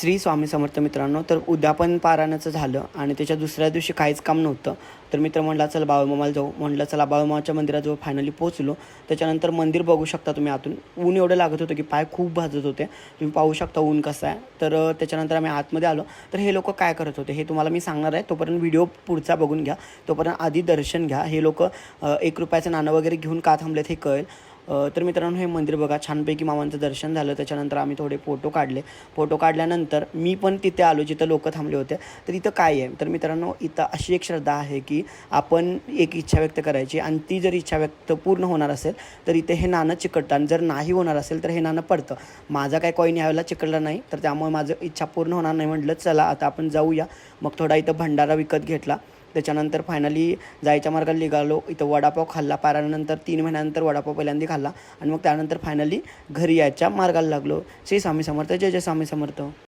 श्री स्वामी समर्थ मित्रांनो तर उद्या पण पारायणाचं झालं आणि त्याच्या दुसऱ्या दिवशी काहीच काम नव्हतं. तर मित्र म्हणला चल बाळूमामाला जाऊ. म्हटलं चला बाळूमामाच्या मंदिराजवळ फायनली पोहोचलो. त्याच्यानंतर मंदिर बघू शकता तुम्ही आतून. ऊन एवढं लागत होतं की पाय खूप भाजत होते. तुम्ही पाहू शकता ऊन कसं आहे. तर त्याच्यानंतर आम्ही आतमध्ये आलो. तर हे लोक काय करत होते हे तुम्हाला मी सांगणार आहे. तोपर्यंत व्हिडिओ पुढचा बघून घ्या. तोपर्यंत आधी दर्शन घ्या. हे लोक एक रुपयाचं नाणं वगैरे घेऊन का थांबलेत हे कळेल. तर मित्रांनो हे मंदिर बघा छानपैकी मामांचं दर्शन झालं. त्याच्यानंतर आम्ही थोडे फोटो काढले. फोटो काढल्यानंतर मी पण तिथे आलो जिथं लोक थांबले होते. तर इथं काय आहे? तर मित्रांनो इथं अशी एक श्रद्धा आहे की आपण एक इच्छा व्यक्त करायची आणि ती जर इच्छा व्यक्त पूर्ण होणार असेल तर इथे हे नाणं चिकटतं आणि जर नाही होणार असेल तर हे नाणं पडतं. माझा काय कॉईन यावेळेला चिकटला नाही तर त्यामुळे माझं इच्छा पूर्ण होणार नाही म्हटलं चला आता आपण जाऊया. मग थोडा इथं भंडारा विकत घेतला. त्याच्यानंतर फायनली जायच्या मार्गाला निघालो. इथं वडापाव खाल्ला. पारानंतर तीन महिन्यानंतर वडापाव पहिल्यांदा खाल्ला. आणि मग त्यानंतर फायनली घरी यायच्या मार्गाला लागलो. श्री स्वामी समर्थ. जय जय स्वामी समर्थ.